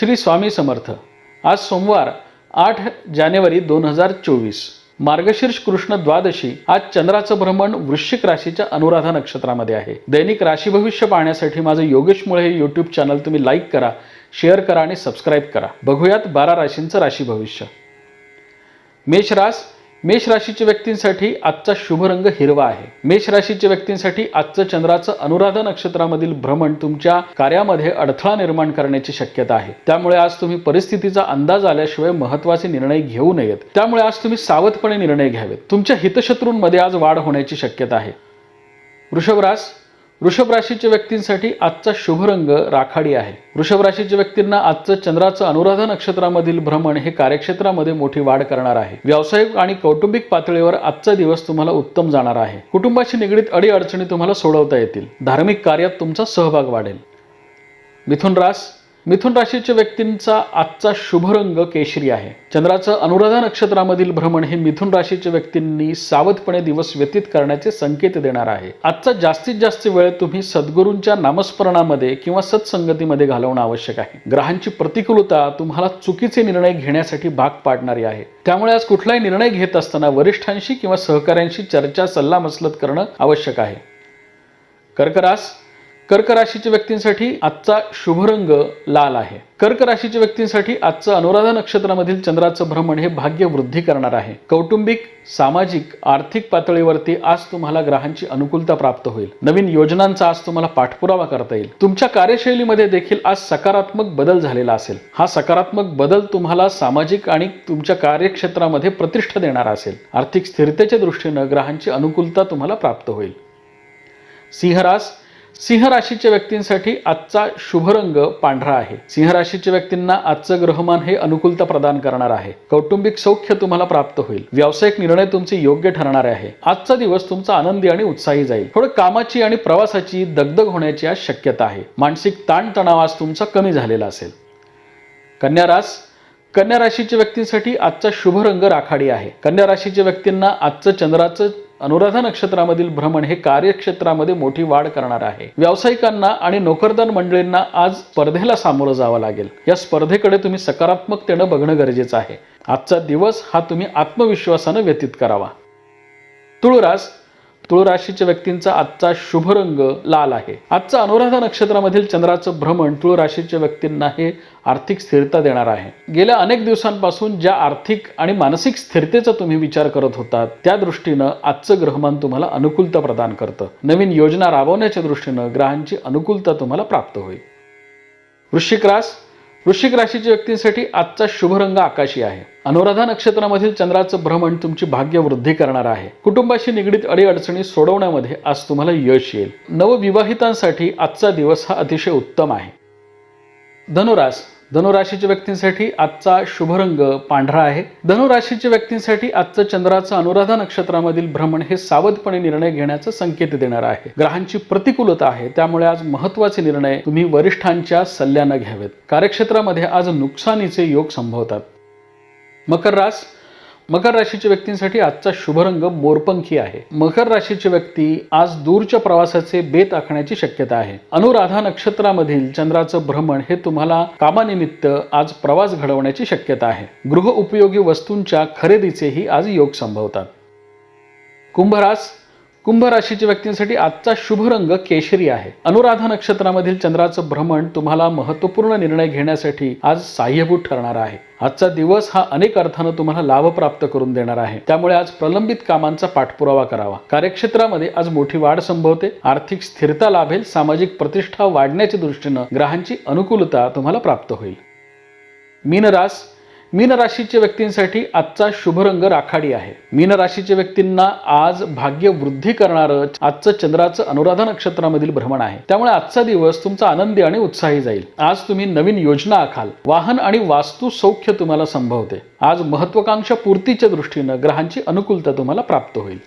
श्री स्वामी समर्थ. आज सोमवार आठ जानेवारी दोन हजार चोवीस. मार्गशीर्ष कृष्ण द्वादशी आज चंद्राचं भ्रमण वृश्चिक राशीच्या अनुराधा नक्षत्रामध्ये आहे. दैनिक राशी भविष्य पाहण्यासाठी माझं योगेश मुळे हे यूट्यूब चॅनल तुम्ही लाईक करा शेअर करा आणि सबस्क्राईब करा. बघूयात बारा राशींचं राशी भविष्य. मेष रास मेष राशीच्या व्यक्तींसाठी आजचा शुभ रंग हिरवा आहे. मेष राशीच्या व्यक्तींसाठी आजचं चंद्राचं अनुराधा नक्षत्रामधील भ्रमण तुमच्या कार्यामध्ये अडथळा निर्माण करण्याची शक्यता आहे. त्यामुळे आज तुम्ही परिस्थितीचा अंदाज आल्याशिवाय महत्त्वाचे निर्णय घेऊ नयेत. त्यामुळे आज तुम्ही सावधपणे निर्णय घ्यावेत. तुमच्या हितशत्रूंमध्ये आज वाढ होण्याची शक्यता आहे. वृषभरास वृषभ राशीच्या व्यक्तींसाठी आजचा शुभ रंग राखाडी आहे. वृषभ राशीच्या व्यक्तींना आजचं चंद्राचं अनुराधा नक्षत्रामधील भ्रमण हे कार्यक्षेत्रामध्ये मोठी वाढ करणार आहे. व्यावसायिक आणि कौटुंबिक पातळीवर आजचा दिवस तुम्हाला उत्तम जाणार आहे. कुटुंबाशी निगडीत अडीअडचणी तुम्हाला सोडवता येतील. धार्मिक कार्यात तुमचा सहभाग वाढेल. मिथुन रास मिथुन राशीच्या व्यक्तींचा आजचा शुभ रंग केशरी आहे. चंद्राचं अनुराधा नक्षत्रामधील भ्रमण हे मिथुन राशीच्या व्यक्तींनी सावधपणे दिवस व्यतीत करण्याचे संकेत देणार आहे. आजचा जास्तीत जास्त वेळ तुम्ही सद्गुरूंच्या नामस्मरणामध्ये किंवा सत्संगतीमध्ये घालवणं आवश्यक आहे. ग्रहांची प्रतिकूलता तुम्हाला चुकीचे निर्णय घेण्यासाठी भाग पाडणारी आहे. त्यामुळे आज कुठलाही निर्णय घेत असताना वरिष्ठांशी किंवा सहकाऱ्यांशी चर्चा सल्लामसलत करणं आवश्यक आहे. कर्करास कर्क राशीच्या व्यक्तींसाठी आजचा शुभ रंग लाल आहे. कर्क राशीच्या व्यक्तींसाठी आजचं अनुराधा नक्षत्रामधील चंद्राचं भ्रमण हे भाग्य वृद्धी करणार आहे. कौटुंबिक सामाजिक आर्थिक पातळीवरती आज तुम्हाला ग्रहांची अनुकूलता प्राप्त होईल. नवीन योजनांचा आज तुम्हाला पाठपुरावा करता येईल. तुमच्या कार्यशैलीमध्ये देखील आज सकारात्मक बदल झालेला असेल. हा सकारात्मक बदल तुम्हाला सामाजिक आणि तुमच्या कार्यक्षेत्रामध्ये प्रतिष्ठा देणारा असेल. आर्थिक स्थिरतेच्या दृष्टीनं ग्रहांची अनुकूलता तुम्हाला प्राप्त होईल. सिंहरास सिंह राशीच्या व्यक्तींसाठी आजचा शुभ रंग पांढरा आहे. सिंह राशीच्या व्यक्तींना आजचं ग्रहमान हे अनुकूलता प्रदान करणार आहे. कौटुंबिक सौख्य तुम्हाला प्राप्त होईल. व्यावसायिक निर्णय तुमचे योग्य ठरणार आहे. आजचा दिवस तुमचा आनंदी आणि उत्साही जाईल. थोडं कामाची आणि प्रवासाची दगदग होण्याची आज शक्यता आहे. मानसिक ताणतणाव आज तुमचा कमी झालेला असेल. कन्या रास कन्या राशीच्या व्यक्तींसाठी आजचा शुभ रंग राखाडी आहे. कन्या राशीच्या व्यक्तींना आजचं चंद्राचं अनुराधा नक्षत्रामधील भ्रमण हे कार्यक्षेत्रामध्ये मोठी वाढ करणार आहे. व्यावसायिकांना आणि नोकरदार मंडळींना आज स्पर्धेला सामोरं जावं लागेल. या स्पर्धेकडे तुम्ही सकारात्मकतेनं बघणं गरजेचं आहे. आजचा दिवस हा तुम्ही आत्मविश्वासानं व्यतीत करावा. तुळरास तुळ राशीच्या व्यक्तींचा आजचा शुभ रंग लाल आहे. आजचा अनुराधा नक्षत्रामधील चंद्राचं भ्रमण तुळ राशीच्या व्यक्तींना हे आर्थिक स्थिरता देणार आहे. गेल्या अनेक दिवसांपासून ज्या आर्थिक आणि मानसिक स्थिरतेचा तुम्ही विचार करत होता त्या दृष्टीनं आजचं ग्रहमान तुम्हाला अनुकूलता प्रदान करतं. नवीन योजना राबवण्याच्या दृष्टीनं ग्रहांची अनुकूलता तुम्हाला प्राप्त होईल. वृश्चिक रास वृश्चिक राशीच्या व्यक्तींसाठी आजचा शुभ रंग आकाशी आहे. अनुराधा नक्षत्रामधील चंद्राचं भ्रमण तुमची भाग्य वृद्धी करणार आहे. कुटुंबाशी निगडीत अडीअडचणी सोडवण्यामध्ये आज तुम्हाला यश येईल. नवविवाहितांसाठी आजचा दिवस हा अतिशय उत्तम आहे. धनुरास धनुराशीच्या व्यक्तींसाठी आजचा शुभ रंग पांढरा आहे. धनुराशीच्या व्यक्तींसाठी आजचं चंद्राचं अनुराधा नक्षत्रामधील भ्रमण हे सावधपणे निर्णय घेण्याचा संकेत देणार आहे. ग्रहांची प्रतिकूलता आहे त्यामुळे आज महत्त्वाचे निर्णय तुम्ही वरिष्ठांच्या सल्ल्यानं घ्यावेत. कार्यक्षेत्रामध्ये आज नुकसानीचे योग संभवतात. मकर रास मकर राशीच्या व्यक्तींसाठी आजचा शुभ रंग मोरपंखी आहे. मकर राशीचे व्यक्ती आज दूरच्या प्रवासाचे बेत आखण्याची शक्यता आहे. अनुराधा नक्षत्रामधील चंद्राचं भ्रमण हे तुम्हाला कामानिमित्त आज प्रवास घडवण्याची शक्यता आहे. गृह उपयोगी वस्तूंच्या खरेदीचेही आज योग संभवतात. कुंभरास कुंभ राशीच्या व्यक्तींसाठी आजचा शुभ रंग केशरी आहे. अनुराधा नक्षत्रामधील चंद्राचं भ्रमण तुम्हाला महत्त्वपूर्ण निर्णय घेण्यासाठी आज साह्यभूत ठरणार आहे. आजचा दिवस हा अनेक अर्थानं तुम्हाला लाभ प्राप्त करून देणार आहे. त्यामुळे आज प्रलंबित कामांचा पाठपुरावा करावा. कार्यक्षेत्रामध्ये आज मोठी वाढ संभवते. आर्थिक स्थिरता लाभेल. सामाजिक प्रतिष्ठा वाढण्याच्या दृष्टीनं ग्रहांची अनुकूलता तुम्हाला प्राप्त होईल. मीनरास मीन राशीच्या व्यक्तींसाठी आजचा शुभ रंग राखाडी आहे. मीन राशीच्या व्यक्तींना आज भाग्य वृद्धी करणारं आजचं चंद्राचं अनुराधा नक्षत्रामधील भ्रमण आहे. त्यामुळे आजचा दिवस तुमचा आनंदी आणि उत्साही जाईल. आज तुम्ही नवीन योजना आखाल. वाहन आणि वास्तू सौख्य तुम्हाला संभवते. आज महत्वाकांक्षा पूर्तीच्या दृष्टीनं ग्रहांची अनुकूलता तुम्हाला प्राप्त होईल.